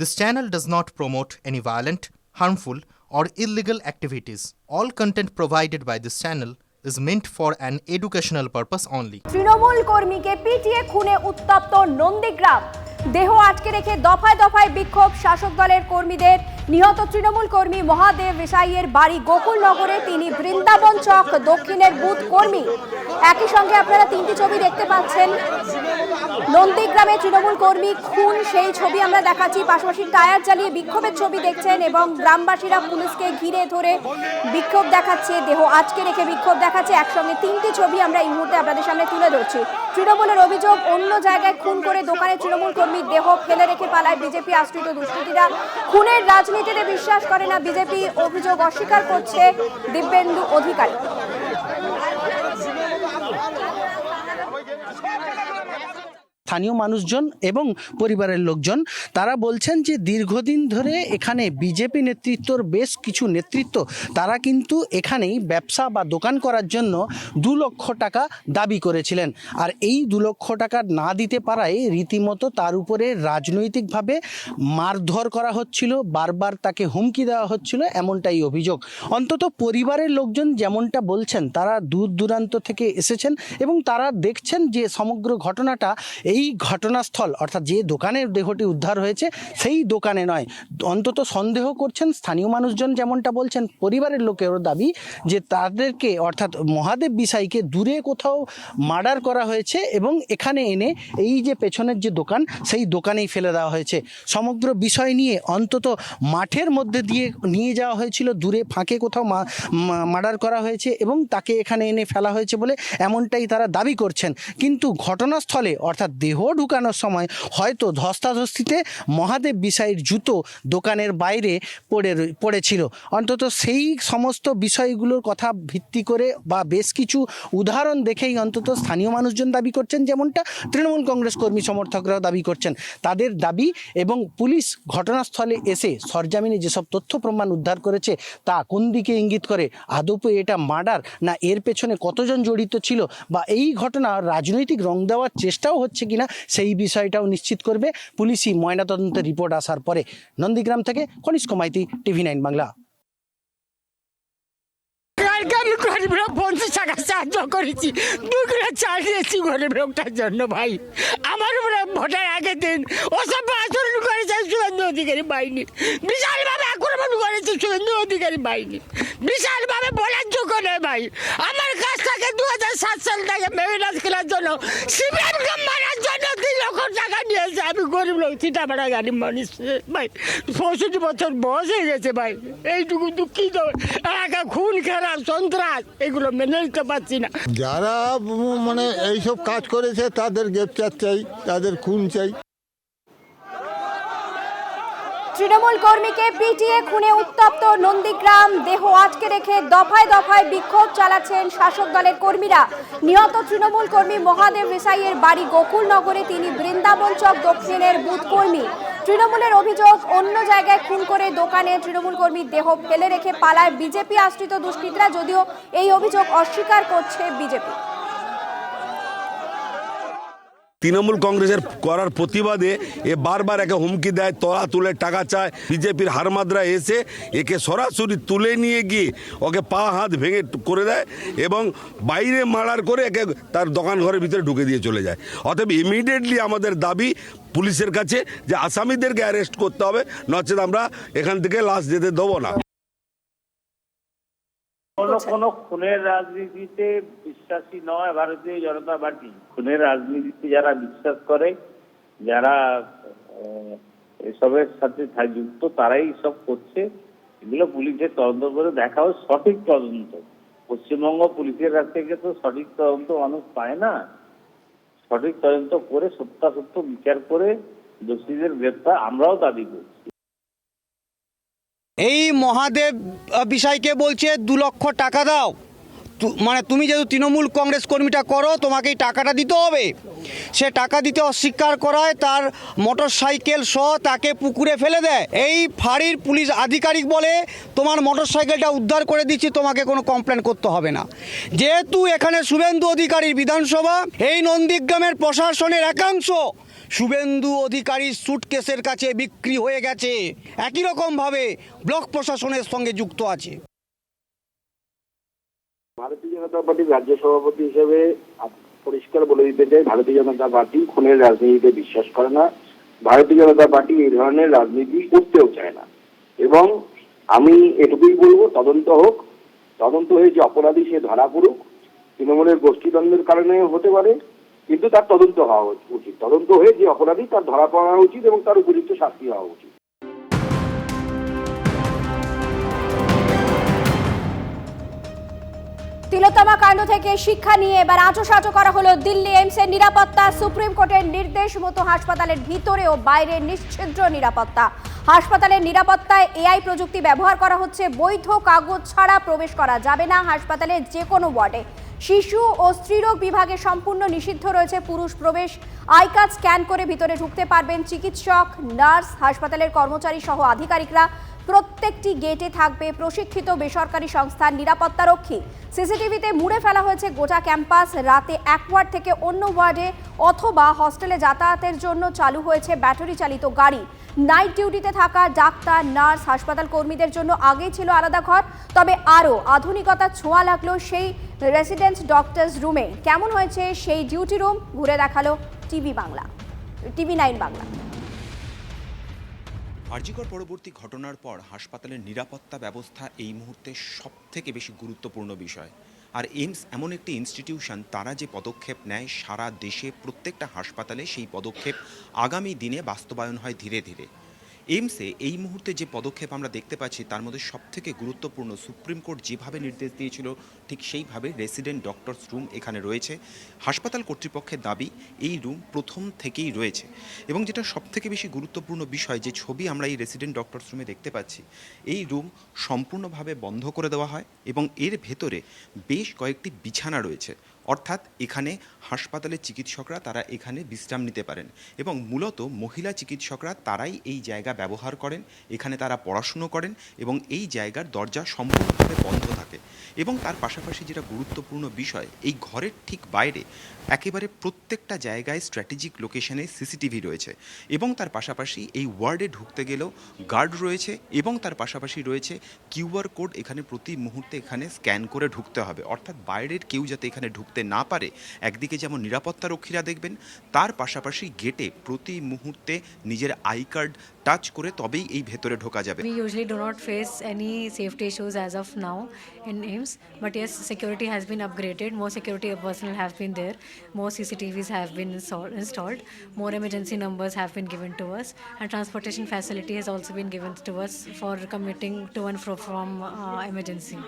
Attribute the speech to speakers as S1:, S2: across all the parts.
S1: This channel does not promote any violent, harmful, or illegal activities. All content provided by this channel is meant for an educational purpose only.
S2: Trinamool কর্মীকে পিটিয়ে খুনে উত্তপ্ত নন্দীগ্রাম দেহ আটকে রেখে দফায় দফায় বিক্ষোভ শাসক দলের কর্মীদের। নিহত তৃণমূল কর্মী মহাদেব রেসাইয়ের বাড়ি গোকুলনগরে, তিনি বৃন্দাবন চক, দক্ষিণের বুথ কর্মী। একই সঙ্গে আপনারা তিনটি ছবি দেখতে পাচ্ছেন। নন্দীগ্রামে তৃণমূল কর্মী খুন, সেই ছবি আমরা দেখাচ্ছি। পাশাপাশি টায়ার জ্বালিয়ে বিক্ষোভের ছবি দেখছেন এবং গ্রামবাসীরা পুলিশকে ঘিরে ধরে বিক্ষোভ দেখাচ্ছে। দেহ আজকে রেখে বিক্ষোভ দেখাচ্ছে। একসঙ্গে তিনটি ছবি আমরা এই মুহূর্তে আপনাদের সামনে তুলে ধরছি। তৃণমূলের অভিযোগ, অন্য জায়গায় খুন করে দোকানে তৃণমূল কর্মীর দেহ ফেলে রেখে পালায় বিজেপি আশ্রিত দুষ্কৃতীরা। খুনের রাজনীতিতে বিশ্বাস করে না বিজেপি, অভিযোগ অস্বীকার করছে দিব্যেন্দু অধিকারী।
S3: স্থানীয় মানুষজন এবং পরিবারের লোকজন। তারা বলছেন যে দীর্ঘদিন ধরে এখানে বিজেপি নেতৃত্বর বেশ কিছু নেতৃত্ব, তারা কিন্তু এখানেই ব্যবসা বা দোকান করার জন্য দু লক্ষ টাকা দাবি করেছিলেন। আর এই দু লক্ষ টাকা না দিতে পারায় রীতিমতো তার উপরে রাজনৈতিকভাবে মারধর করা হচ্ছিল, বারবার তাকে হুমকি দেওয়া হচ্ছিল এমনটাই অভিযোগ। অন্তত পরিবারের লোকজন যেমনটা বলছেন, তারা দূর দূরান্ত থেকে এসেছেন এবং তারা দেখছেন যে সমগ্র ঘটনাটা এই ঘটনাস্থল, অর্থাৎ যে দোকানের দেহটি উদ্ধার হয়েছে, সেই দোকানে নয়। অন্তত সন্দেহ করছেন স্থানীয় মানুষজন যেমনটা বলছেন, পরিবারের লোকেরও দাবি যে তাদেরকে, অর্থাৎ মহাদেব বিসাইকে দূরে কোথাও মার্ডার করা হয়েছে এবং এখানে এনে এই যে পেছনের যে দোকান, সেই দোকানেই ফেলে দেওয়া হয়েছে। সমগ্র বিষয় নিয়ে অন্তত মাঠের মধ্যে দিয়ে নিয়ে যাওয়া হয়েছিল, দূরে ফাঁকে কোথাও মার্ডার করা হয়েছে এবং তাকে এখানে এনে ফেলা হয়েছে বলে এমনটাই তারা দাবি করছেন। কিন্তু ঘটনাস্থলে, অর্থাৎ দেহ ঢুকানোর সময় হয়তো ধস্তাধস্তিতে মহাদেব বিসাইয়ের জুতো দোকানের বাইরে পড়ে পড়েছিল। অন্তত সেই সমস্ত বিষয়গুলোর কথা ভিত্তি করে বা বেশ কিছু উদাহরণ দেখেই অন্তত স্থানীয় মানুষজন দাবি করছেন যেমনটা তৃণমূল কংগ্রেস কর্মী সমর্থকরাও দাবি করছেন। তাদের দাবি এবং পুলিশ ঘটনাস্থলে এসে সরজামিনে যেসব তথ্য প্রমাণ উদ্ধার করেছে তা কোন দিকে ইঙ্গিত করে? আদপে এটা মার্ডার না এর পেছনে কতজন জড়িত ছিল? বা এই ঘটনা রাজনৈতিক রং দেওয়ার চেষ্টাও হচ্ছে কিনা সেই বিষয়টাও নিশ্চিত করবে পুলিশি ময়নাতদন্তের রিপোর্ট আসার পরে। নন্দীগ্রাম থেকে কনিষ্ক মাইতি, টিভি নাইন বাংলা।
S4: পঞ্চাশ টাকা সাহায্য করেছি। চাল গরিব জন্য ভাই। আমার উপরে ভোটের আগের দিন ওসব আচরণ করেছে অধিকারী বাহিনী। বিশালভাবে আক্রমণ করেছে শুভেন্দু অধিকারী বাহিনী বিশালভাবে বলার যোগ্য নয় ভাই। আমার কাছ থেকে দু হাজার সাত সাল থেকে মেরিনাস খেলার জন্য সিপিএমকে মারার জন্য তিন লক্ষ টাকা নিয়েছে। আমি গরিব লোক চিটাপাড়া গাড়ি মানুষ। ভাই, পঁয়ষট্টি বছর বয়স হয়ে গেছে ভাই। এইটুকু দুঃখিত। এলাকা খুন খেলা সন্ত্রাস, এগুলো মেনে নিতে পারছি না।
S5: যারা মানে এইসব কাজ করেছে, তাদের গ্রেপ্তার চাই, তাদের খুন চাই।
S2: তৃণমূল কর্মীকে পিটিয়ে খুনে উত্তপ্ত নন্দীগ্রাম। দেহ আটকে রেখে দফায় দফায় বিক্ষোভ চালাচ্ছেন শাসক দলের কর্মীরা। নিহত তৃণমূল কর্মী মহাদেব রেসাইয়ের বাড়ি গোকুলনগরে তিনি বৃন্দাবন চক দক্ষিণের বুথ কর্মী। তৃণমূলের অভিযোগ, অন্য জায়গায় খুন করে দোকানে তৃণমূল কর্মীর দেহ ফেলে রেখে পালায় বিজেপি আশ্রিত দুষ্কৃতীরা। যদিও এই অভিযোগ অস্বীকার করছে বিজেপি।
S6: তৃণমূল কংগ্রেসের করার প্রতিবাদে এ বারবার একে হুমকি দেয়, তলা তুলে টাকা চায়, বিজেপির হারমাদরা এসে একে সরাসরি তুলে নিয়ে গিয়ে ওকে পা হাত ভেঙে করে দেয় এবং বাইরে মারার করে একে তার দোকান ঘরের ভিতরে ঢুকে দিয়ে চলে যায়। অতএব ইমিডিয়েটলি আমাদের দাবি পুলিশের কাছে যে আসামিদেরকে অ্যারেস্ট করতে হবে, নচেত আমরা এখান থেকে লাশ যেতে দেবো না।
S7: কোনো কোনো খুনের রাজনীতিতে বিশ্বাসী নয় ভারতীয় জনতা পার্টি। খুনের রাজনীতিতে যারা বিশ্বাস করে যারা এসবের সাথে যুক্ত তারাই সব করছে। এগুলো পুলিশের তদন্ত করে দেখা হোক সঠিক তদন্ত। পশ্চিমবঙ্গ পুলিশের কাছ থেকে তো সঠিক তদন্ত মানুষ পায় না। সঠিক তদন্ত করে সত্যাসত্য বিচার করে দোষীদের গ্রেপ্তার আমরাও দাবি করছি।
S8: এই মহাদেব বিষয়কে বলছে, দু লক্ষ টাকা দাও। মানে তুমি যেহেতু তৃণমূল কংগ্রেস কর্মীটা করো, তোমাকে এই টাকাটা দিতে হবে। সে টাকা দিতে অস্বীকার করায় তার মোটর সাইকেল সহ তাকে পুকুরে ফেলে দেয়। এই ফাঁড়ির পুলিশ আধিকারিক বলে, তোমার মোটর সাইকেলটা উদ্ধার করে দিচ্ছি, তোমাকে কোনো কমপ্লেন করতে হবে না। যেহেতু এখানে শুভেন্দু অধিকারীর বিধানসভা, এই নন্দীগ্রামের প্রশাসনের একাংশ শুভেন্দু অধিকারীর সুটকেসের কাছে বিক্রি হয়ে গেছে। একই রকমভাবে ব্লক প্রশাসনের সঙ্গে যুক্ত আছে।
S9: ভারতীয় জনতা পার্টির রাজ্য সভাপতি হিসেবে পরিষ্কার বলে দিতে চাই, ভারতীয় জনতা পার্টি খুনের রাজনীতিতে বিশ্বাস করে না। ভারতীয় জনতা পার্টি এই ধরনের রাজনীতি করতেও চায় না। এবং আমি এটুকুই বলব, তদন্ত হোক, তদন্ত হয়ে যে অপরাধী সে ধরা পড়ুক, তৃণমূলের গোষ্ঠীদ্বন্দ্বের কারণে হতে পারে কিন্তু তার তদন্ত হওয়া উচিত। তদন্ত হয়ে যে অপরাধী তার ধরা পড়া উচিত এবং তার উপযুক্ত শাস্তি হওয়া উচিত।
S2: তিলোত্তমা কাণ্ড থেকে শিক্ষা নিয়ে এবার আঁচোসাঁচো করা হলো দিল্লি এইমসের নিরাপত্তা। সুপ্রিম কোর্টের নির্দেশ মতো হাসপাতালের ভিতরে ও বাইরে নিশ্ছিদ্র নিরাপত্তা। হাসপাতালের নিরাপত্তায় এআই প্রযুক্তি ব্যবহার করা হচ্ছে, বৈধ কাগজ ছাড়া প্রবেশ করা যাবে না হাসপাতালের যে কোনো ওয়ার্ডে। শিশু ও স্ত্রীরোগ বিভাগে সম্পূর্ণ নিষিদ্ধ রয়েছে পুরুষ প্রবেশ। আই কার্ড স্ক্যান করে ভিতরে ঢুকতে পারবেন চিকিৎসক, নার্স, হাসপাতালের কর্মচারী সহ আধিকারিকরা। প্রত্যেকটি গেটে থাকবে প্রশিক্ষিত বেসরকারি সংস্থার নিরাপত্তারক্ষী সিসিটিভিতে মুড়ে ফেলা হয়েছে গোটা ক্যাম্পাস। রাতে এক ওয়ার্ড থেকে অন্য ওয়ার্ডে অথবা হস্টেলে যাতায়াতের জন্য চালু হয়েছে ব্যাটারি চালিত গাড়ি। নাইট ডিউটিতে থাকা ডাক্তার, নার্স, হাসপাতাল কর্মীদের জন্য আগেই ছিল আলাদা ঘর। তবে আরও আধুনিকতার ছোঁয়া লাগল সেই রেসিডেন্ট ডক্টরস রুমে কেমন হয়েছে? সেই ডিউটি রুম ঘুরে দেখাল TV Bangla. TV nine Bangla.
S10: RG Kar পরবর্তী ঘটনার পর হাসপাতালের নিরাপত্তা ব্যবস্থা এই মুহূর্তে সব থেকে বেশি গুরুত্বপূর্ণ বিষয়। আর এইমস এমন একটি ইনস্টিটিউশন তারা যে পদক্ষেপ নেয় সারা দেশে প্রত্যেকটা হাসপাতালে সেই পদক্ষেপ আগামী দিনে বাস্তবায়ন হয় ধীরে ধীরে। এইমসে এই মুহূর্তে যে পদক্ষেপ আমরা দেখতে পাচ্ছি, তার মধ্যে সবথেকে গুরুত্বপূর্ণ সুপ্রিম কোর্ট যেভাবে নির্দেশ দিয়েছিল, ঠিক সেইভাবে রেসিডেন্ট ডক্টরস রুম এখানে রয়েছে। হাসপাতাল কর্তৃপক্ষের দাবি, এই রুম প্রথম থেকেই রয়েছে। এবং যেটা সবথেকে বেশি গুরুত্বপূর্ণ বিষয়, যে ছবি আমরা এই রেসিডেন্ট ডক্টরস রুমে দেখতে পাচ্ছি, এই রুম সম্পূর্ণভাবে বন্ধ করে দেওয়া হয় এবং এর ভেতরে বেশ কয়েকটি বিছানা রয়েছে। অর্থাৎ এখানে হাসপাতালের চিকিৎসকরা তারা এখানে বিশ্রাম নিতে পারেন এবং মূলত মহিলা চিকিৎসকরা তারাই এই জায়গা ব্যবহার করেন, এখানে তারা পড়াশুনো করেন এবং এই জায়গার দরজা সম্পূর্ণভাবে বন্ধ থাকে। এবং তার পাশাপাশি যেটা গুরুত্বপূর্ণ বিষয়, এই ঘরের ঠিক বাইরে একেবারে প্রত্যেকটা জায়গায় স্ট্র্যাটেজিক লোকেশনে সিসিটিভি রয়েছে এবং তার পাশাপাশি এই ওয়ার্ডে ঢুকতে গেলেও গার্ড রয়েছে এবং তার পাশাপাশি রয়েছে কিউআর কোড এখানে প্রতি মুহূর্তে এখানে স্ক্যান করে ঢুকতে হবে। অর্থাৎ বাইরের কেউ যাতে এখানে ঢুকতে না পারে, একদিকে যেমন নিরাপত্তা রক্ষীরা দেখবেন, তার পাশাপাশি গেটে প্রতি মুহূর্তে নিজের আই কার্ড টাচ করে তবেই এই ভেতরে ঢোকা যাবে।
S11: AIMS, but yes, security has been upgraded. More security personnel have been there. More CCTVs have been install- installed. More emergency numbers have been given to us, and transportation facility has also been given to us for commuting to and fro from uh, emergency.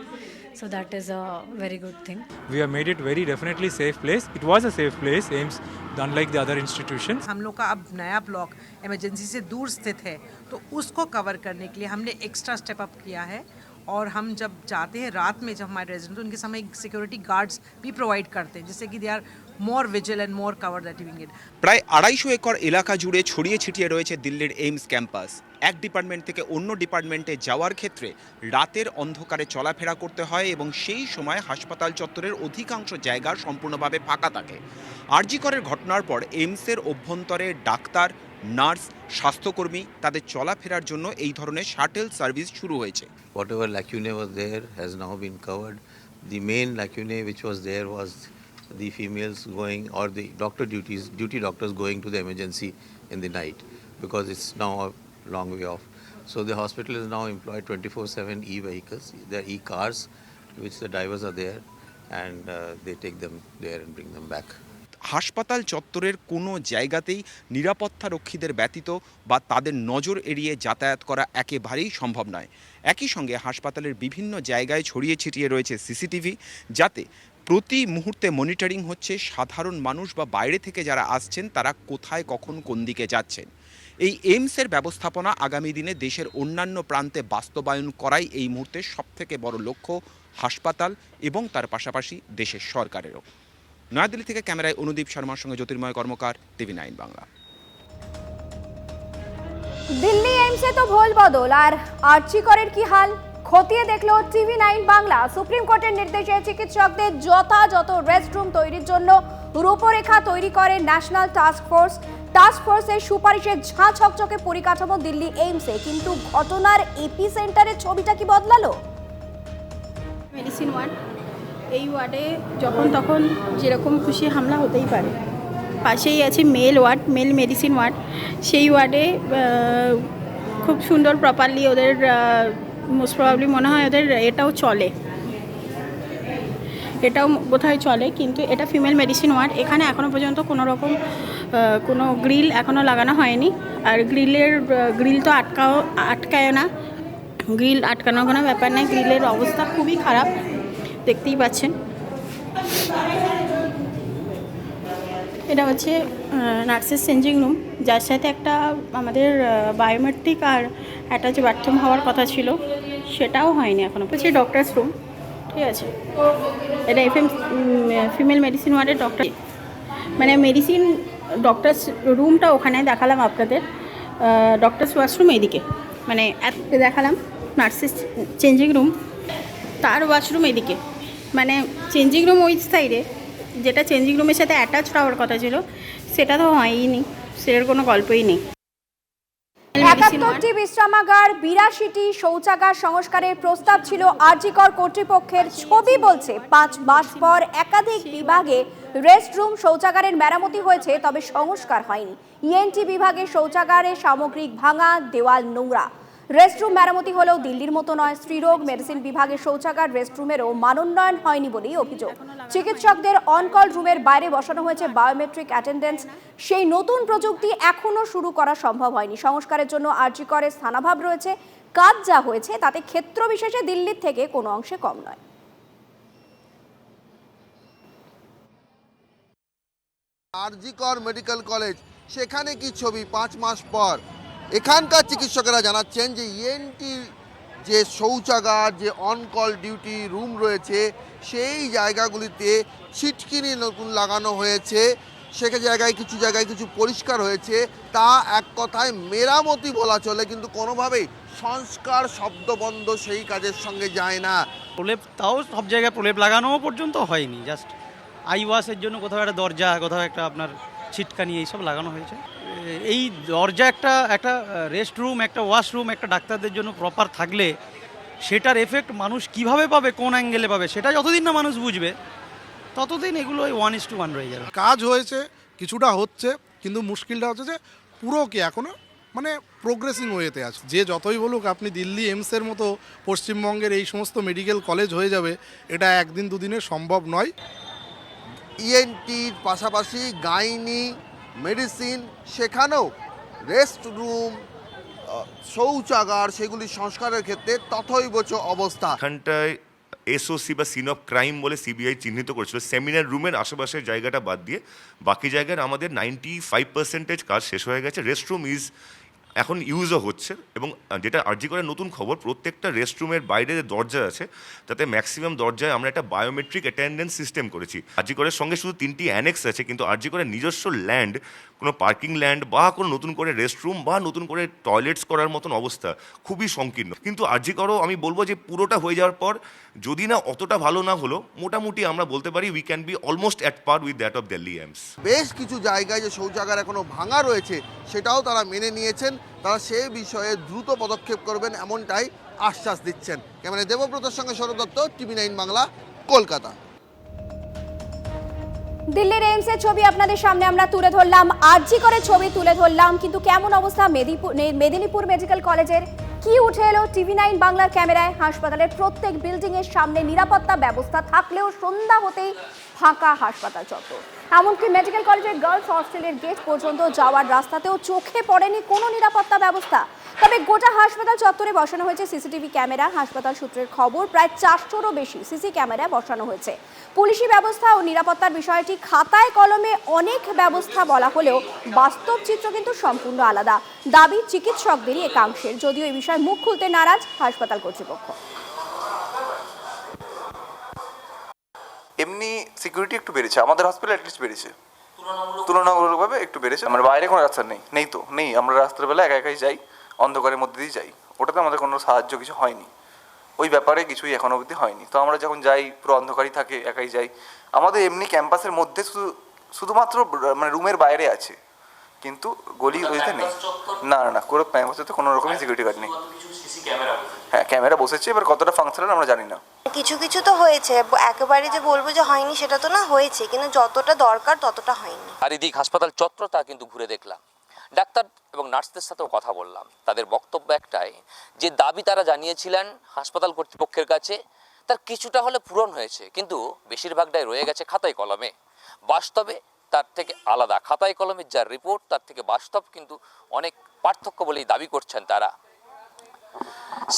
S11: So that is a very good thing.
S12: We have made it very definitely safe place. It was a safe place, AIMS, unlike the other institutions.
S13: हम लोग का अब नया block emergency से दूर स्थित है तो उसको कवर करने के लिए हमने एक्स्ट्रा स्टेप अप किया है और हम जब जाते हैं रात में जब हमारे रेजिडेंट उनके समय सिक्योरिटी गार्ड्स भी प्रोवाइड करते हैं जिससे कि they are more vigil and more cover that wing it
S10: প্রায় আড়াইশো একর এলাকা জুড়ে ছড়িয়ে ছিটিয়ে রয়েছে দিল্লির এইমস ক্যাম্পাস এক ডিপার্টমেন্ট থেকে অন্য ডিপার্টমেন্টে যাওয়ার ক্ষেত্রে রাতের অন্ধকারে চলাফেরা করতে হয় এবং সেই সময় হাসপাতাল চত্বরের অধিকাংশ জায়গা সম্পূর্ণভাবে ফাঁকা থাকে আরজিকরের ঘটনার পর এইমসের অভ্যন্তরে ডাক্তার নার্স স্বাস্থ্যকর্মী তাদের চলাফেরার জন্য এই ধরনের শাটেল সার্ভিস শুরু হয়েছে
S14: whatever lacunae was there has now been covered. The main lacunae which was there was the females going or the doctor duties, duty doctors going to the emergency in the night because it's now a long way off. So the hospital is now employed 24/7 e-vehicles. They're e-cars, which the drivers are there, and uh, they take them there and bring them back.
S10: হাসপাতাল চত্বরের কোনো জায়গাতেই নিরাপত্তা রক্ষীদের ব্যতীত বা তাদের নজর এড়িয়ে যাতায়াত করা একেবারেই সম্ভব নয়। একই সঙ্গে হাসপাতালের বিভিন্ন জায়গায় ছড়িয়ে ছিটিয়ে রয়েছে সিসিটিভি, যাতে প্রতি মুহূর্তে মনিটরিং হচ্ছে সাধারণ মানুষ বা বাইরে থেকে যারা আসছেন তারা কোথায়, কখন, কোন দিকে যাচ্ছেন। এই এইমসের ব্যবস্থাপনা আগামী দিনে দেশের অন্যান্য প্রান্তে বাস্তবায়ন করাই এই মুহূর্তে সবথেকে বড় লক্ষ্য হাসপাতাল এবং তার পাশাপাশি দেশের সরকারেরও। নয়াদিল্লি থেকে ক্যামেরায় অনুদীপ শর্মার সঙ্গে জ্যোতির্ময় কর্মকার টিভি নাইন বাংলা।
S2: দিল্লি এইমসে তো ভোল বদল আর আর্চিকরের কি হাল? খতিয়ে দেখল টিভি নাইন বাংলা। সুপ্রিম কোর্টের নির্দেশে চিকিৎসকদের যথাযথ রেস্টরুম তৈরির জন্য রূপরেখা তৈরি করে ন্যাশনাল টাস্ক ফোর্স। টাস্ক ফোর্সের সুপারিশের ঝাঁ ছকচকে পরিকাঠামো দিল্লি এইমসে কিন্তু ঘটনার এপি সেন্টারের ছবিটা কি বদলালো?
S15: মেডিসিন ওয়ার্ড এই ওয়ার্ডে যখন তখন যেরকম খুশি হামলা হতেই পারে। পাশেই আছে male ward, male medicine ward. সেই ওয়ার্ডে খুব সুন্দর প্রপারলি ওদের মোস্ট প্রবাবলি মনে হয় ওদের এটাও চলে। এটাও বোধহয় চলে, কিন্তু এটা ফিমেল মেডিসিন ওয়ার্ড এখানে এখনও পর্যন্ত কোনো রকম কোনো গ্রিল এখনও লাগানো হয়নি। আর গ্রিলের গ্রিল তো আটকাও, আটকায় না। গ্রিল আটকানোর কোনো ব্যাপার নেই। গ্রিলের অবস্থা খুবই খারাপ। দেখতেই পাচ্ছেন। এটা হচ্ছে নার্সেস চেঞ্জিং রুম, যার সাথে একটা আমাদের বায়োমেট্রিক আর অ্যাটাচ বাথরুম হওয়ার কথা ছিল। সেটাও হয়নি এখনও হচ্ছে ডক্টরস রুম ঠিক আছে? এটা এফ এম ফিমেল মেডিসিন ওয়ার্ডের ডক্টর মানে মেডিসিন ডক্টরস রুমটা ওখানে দেখালাম আপনাদের। ডক্টরস ওয়াশরুম এদিকে। মানে দেখালাম, নার্সেস চেঞ্জিং রুম। তার ওয়াশরুম এদিকে। চেঞ্জিং রুম ওই সাইডে যেটা চেঞ্জিং রুমের সাথে অ্যাটাচ হওয়ার কথা ছিল, সেটা তো হয়ই সেটার কোনো গল্পই নেই।
S2: একাত্তরটি বিশ্রামাগার, বিরাশিটি শৌচাগার সংস্কারের প্রস্তাব ছিল আরজিকর কর্তৃপক্ষের। ছবি বলছে, পাঁচ মাস পর একাধিক বিভাগে রেস্টরুম শৌচাগারের মেরামতি হয়েছে, তবে সংস্কার হয়নি। ইএনটি বিভাগে শৌচাগারে সামগ্রিক ভাঙা, দেওয়াল নোংরা। রেস্টরুম মেরামতি হলেও দিল্লির মতো নয়। স্ত্রীরোগ, মেডিসিন বিভাগের শৌচাগার রেস্টরুমেরও মানোন্নয়ন হয়নি বলেই অভিযোগ। চিকিৎসকদের অনকল রুমের বাইরে বসানো হয়েছে বায়োমেট্রিক অ্যাটেন্ডেন্স সেই নতুন প্রযুক্তি এখনও শুরু করা সম্ভব হয়নি। সংস্কারের জন্য আর্জি করে স্থানাভাব রয়েছে। কাজ যা হয়েছে তাতে ক্ষেত্র বিশেষে দিল্লির থেকে কোনো অংশে কম নয়।
S16: আরজিকর মেডিকেল কলেজ, সেখানে কি ছবি পাঁচ মাস পর? এখানকার চিকিৎসকেরা জানাচ্ছেন যে ইএনটি যে শৌচাগার, যে অনকল ডিউটি রুম রয়েছে, সেই জায়গাগুলিতে ছিটকিনি নতুন লাগানো হয়েছে। সেকে জায়গায় কিছু জায়গায় কিছু পরিষ্কার হয়েছে। তা এক কথায় মেরামতি বলা চলে, কিন্তু কোনোভাবেই সংস্কার শব্দবন্ধ সেই কাজের সঙ্গে যায় না।
S17: প্রলেপ, তাও সব জায়গায় প্রলেপ লাগানো পর্যন্ত হয়নি, জাস্ট আই ওয়াশের জন্য কোথাও একটা দরজা, কোথাও একটা আপনার ছিটকানি, এইসব লাগানো হয়েছে। এই দরজা একটা একটা রেস্ট রুম একটা ওয়াশরুম একটা ডাক্তারদের জন্য প্রপার থাকলে সেটার এফেক্ট মানুষ কীভাবে পাবে কোন অ্যাঙ্গেলে পাবে সেটা যতদিন না মানুষ বুঝবে ততদিন এগুলো ওই ওয়ান ইস টু ওয়ান রয়ে যাবে।
S18: কাজ হয়েছে কিছুটা হচ্ছে কিন্তু মুশকিলটা হচ্ছে যে পুরো কি এখনও মানে প্রোগ্রেসিং ওয়েতে আছে। যে যতই বলুক আপনি দিল্লি এমসের মতো পশ্চিমবঙ্গের এই সমস্ত মেডিকেল কলেজ হয়ে যাবে এটা একদিন দুদিনে সম্ভব নয়।
S16: ইএনটির পাশাপাশি গাইনি মেডিসিন, সেখানেও রেস্ট রুম শৌচাগার, সেগুলি সংস্কারের ক্ষেত্রে তথৈবচ অবস্থা।
S19: এখানটায় এসওসি বা সিন অফ ক্রাইম বলে সিবিআই চিহ্নিত করেছিল। সেমিনার রুমের আশেপাশের জায়গাটা বাদ দিয়ে বাকি জায়গার আমাদের নাইনটি ফাইভ পার্সেন্টেজ কাজ শেষ হয়ে গেছে। রেস্টরুম ইজ এখন ইউজও হচ্ছে এবং যেটা আর্জি করে নতুন খবর, প্রত্যেকটা রেস্টরুমের বাইরে যে দরজা আছে, তাতে ম্যাক্সিমাম দরজায় আমরা একটা বায়োমেট্রিক অ্যাটেন্ডেন্স সিস্টেম করেছি। আরজি করের সঙ্গে শুধু তিনটি অ্যানেক্স আছে, কিন্তু আরজি করের নিজস্ব ল্যান্ড কোনো পার্কিং ল্যান্ড বা কোনো নতুন করে রেস্টরুম বা নতুন করে টয়লেটস করার মতন অবস্থা খুবই সংকীর্ণ। কিন্তু আরজি করো আমি বলব যে পুরোটা হয়ে যাওয়ার পর, যদি না অতটা ভালো না হলো, মোটামুটি আমরা বলতে পারি we can be almost at par with that of Delhi AIIMS
S16: বেশ কিছু জায়গায় যে শৌচাগার এখনও ভাঙা রয়েছে, সেটাও তারা মেনে নিয়েছেন। তারা সে বিষয়ে দ্রুত পদক্ষেপ করবেন এমনটাই আশ্বাস দিচ্ছেন। ক্যামেরা দেবব্রতর সঙ্গে শরৎ দত্ত, টিভি নাইন বাংলা, কলকাতা।
S2: দিল্লির এইমসের ছবি আপনাদের সামনে আমরা তুলে ধরলাম। আরজি করে ছবি তুলে ধরলাম, কিন্তু কেমন অবস্থা মেদিনীপুর মেদিনীপুর মেডিকেল কলেজের কি উঠে এলো টিভি নাইন বাংলার ক্যামেরায়? হাসপাতালের প্রত্যেক বিল্ডিং এর সামনে নিরাপত্তা ব্যবস্থা থাকলেও সন্ধ্যা হতেই ফাঁকা হাসপাতাল চত্বর। এমনকি মেডিকেল কলেজের গার্লস হস্টেলের গেট পর্যন্ত যাওয়ার রাস্তাতেও চোখে পড়েনি কোনো নিরাপত্তা ব্যবস্থা। তবে গোটা হাসপাতাল চত্বরে বসানো হয়েছে সিসিটিভি ক্যামেরা। হাসপাতাল সূত্রের খবর, প্রায় চারশোরও বেশি সিসি ক্যামেরা বসানো হয়েছে। পুলিশি ব্যবস্থা ও নিরাপত্তার বিষয়টি খাতায় কলমে অনেক ব্যবস্থা বলা হলেও বাস্তব চিত্র কিন্তু সম্পূর্ণ আলাদা। দাবি চিকিৎসকদেরই একাংশের। যদিও এই বিষয়ে মুখ খুলতে নারাজ হাসপাতাল কর্তৃপক্ষ।
S20: এমনি সিকিউরিটি একটু বেড়েছে। আমাদের হসপিটাল অ্যাটলিস্ট বেড়েছে। তুলনামূলকভাবে একটু বেড়েছে। আমার বাইরে কোনো রাস্তা নেই। নেই তো? নেই। আমরা রাস্তার বেলা একা একাই যাই। অন্ধকারের মধ্যে দিয়ে যাই। ওটাতে আমাদের কোনো সাহায্য কিছু হয়নি। ওই ব্যাপারে কিছুই এখনও অবধি হয়নি। তো আমরা যখন যাই পুরো অন্ধকারই থাকে একাই যাই। আমাদের এমনি ক্যাম্পাসের মধ্যে শুধু শুধুমাত্র মানে রুমের বাইরে আছে। কিন্তু গলি ওইতে নেই। না না না। কোনো ক্যাম্পাসে তো কোনো রকমই সিকিউরিটি গার্ড নেই। হ্যাঁ ক্যামেরা বসেছে। এবার কতটা ফাংশনাল আমরা জানি না।
S21: কিছু কিছু তো হয়েছে। একেবারে যে বলব যে হয়নি সেটা তো না হয়েছে, কিন্তু যতটা দরকার ততটা হয়নি।
S22: চারিদিক হাসপাতাল চত্বর তা কিন্তু ঘুরে দেখলাম। ডাক্তার এবং নার্সদের সাথেও কথা বললাম। তাদের বক্তব্য একটাই, যে দাবি তারা জানিয়েছিলেন হাসপাতাল কর্তৃপক্ষের কাছে, তার কিছুটা হলে পূরণ হয়েছে, কিন্তু বেশিরভাগটাই রয়ে গেছে খাতায় কলমে। বাস্তবে তার থেকে আলাদা খাতায় কলমের যা রিপোর্ট, তার থেকে বাস্তব কিন্তু অনেক পার্থক্য বলেই দাবি করছেন তারা।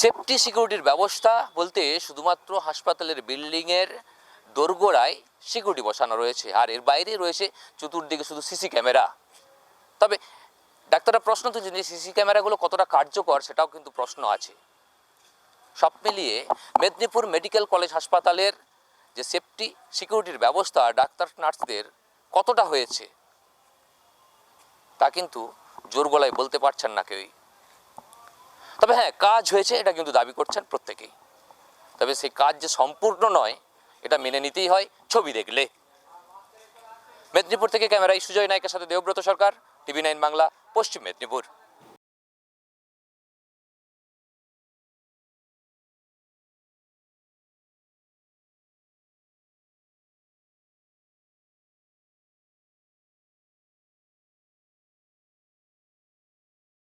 S22: সেফটি সিকিউরিটির ব্যবস্থা বলতে শুধুমাত্র হাসপাতালের বিল্ডিংয়ের দোরগোড়ায় সিকিউরিটি বসানো রয়েছে। আর এর বাইরে রয়েছে চতুর্দিকে শুধু সিসি ক্যামেরা তবে ডাক্তাররা প্রশ্ন তুলছেন যে সিসি ক্যামেরাগুলো কতটা কার্যকর সেটাও কিন্তু প্রশ্ন আছে। সব মিলিয়ে মেদিনীপুর মেডিকেল কলেজ হাসপাতালের যে সেফটি সিকিউরিটির ব্যবস্থা ডাক্তার নার্সদের কতটা হয়েছে তা কিন্তু জোর গলায় বলতে পারছেন না কেউই। তবে হ্যাঁ কাজ হয়েছে, এটা কিন্তু দাবি করছেন প্রত্যেকেই। তবে সেই কাজ যে সম্পূর্ণ নয়, এটা মেনে নিতেই হয়, ছবি দেখলে। মেদিনীপুর থেকে ক্যামেরায় সুজয় নায়কের সাথে দেবব্রত সরকার, টিভি নাইন বাংলা, পশ্চিম মেদিনীপুর।